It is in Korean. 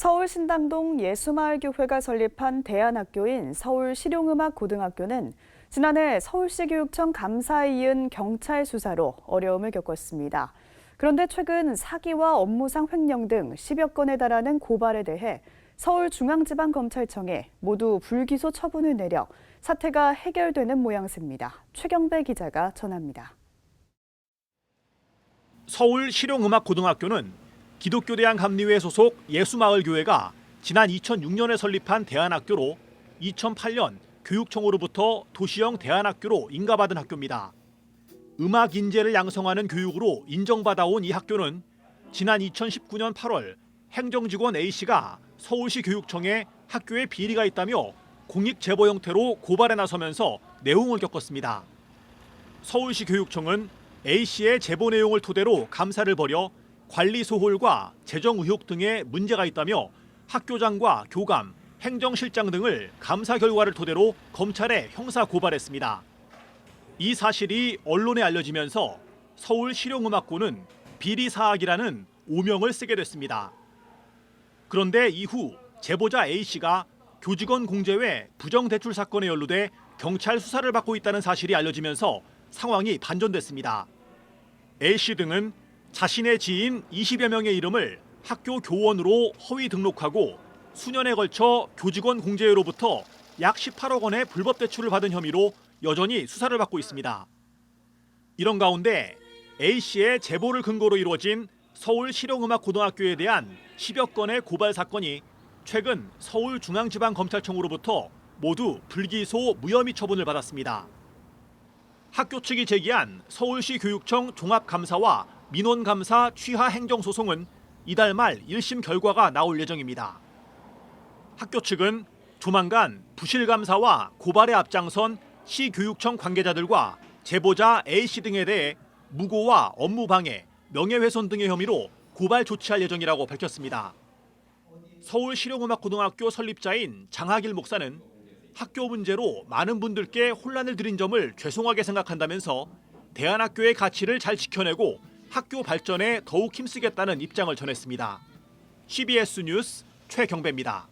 서울 신당동 예수마을교회가 설립한 대안학교인 서울실용음악고등학교는 지난해 서울시교육청 감사에 이은 경찰 수사로 어려움을 겪었습니다. 그런데 최근 사기와 업무상 횡령 등 10여 건에 달하는 고발에 대해 서울중앙지방검찰청에 모두 불기소 처분을 내려 사태가 해결되는 모양새입니다. 최경배 기자가 전합니다. 서울 실용음악고등학교는 기독교대학 감리회 소속 예수마을교회가 지난 2006년에 설립한 대안학교로 2008년 교육청으로부터 도시형 대안학교로 인가받은 학교입니다. 음악 인재를 양성하는 교육으로 인정받아온 이 학교는 지난 2019년 8월 행정직원 A씨가 서울시 교육청에 학교에 비리가 있다며 공익 제보 형태로 고발에 나서면서 내용을 겪었습니다. 서울시 교육청은 A씨의 제보 내용을 토대로 감사를 벌여 관리 소홀과 재정 의혹 등의 문제가 있다며 학교장과 교감, 행정실장 등을 감사 결과를 토대로 검찰에 형사 고발했습니다. 이 사실이 언론에 알려지면서 서울 실용음악고는 비리 사학이라는 오명을 쓰게 됐습니다. 그런데 이후 제보자 A 씨가 교직원 공제 외 부정 대출 사건에 연루돼 경찰 수사를 받고 있다는 사실이 알려지면서 상황이 반전됐습니다. A 씨 등은 자신의 지인 20여 명의 이름을 학교 교원으로 허위 등록하고 수년에 걸쳐 교직원 공제로부터 약 18억 원의 불법 대출을 받은 혐의로 여전히 수사를 받고 있습니다. 이런 가운데 A 씨의 제보를 근거로 이루어진 서울 실용음악고등학교에 대한 10여 건의 고발 사건이 최근 서울중앙지방검찰청으로부터 모두 불기소 무혐의 처분을 받았습니다. 학교 측이 제기한 서울시 교육청 종합감사와 민원감사 취하 행정 소송은 이달 말 1심 결과가 나올 예정입니다. 학교 측은 조만간 부실감사와 고발에 앞장선 시교육청 관계자들과 제보자 A씨 등에 대해 무고와 업무방해, 명예훼손 등의 혐의로 고발 조치할 예정이라고 밝혔습니다. 서울 실용음악고등학교 설립자인 장학일 목사는 학교 문제로 많은 분들께 혼란을 드린 점을 죄송하게 생각한다면서 대안학교의 가치를 잘 지켜내고 학교 발전에 더욱 힘쓰겠다는 입장을 전했습니다. CBS 뉴스 최경배입니다.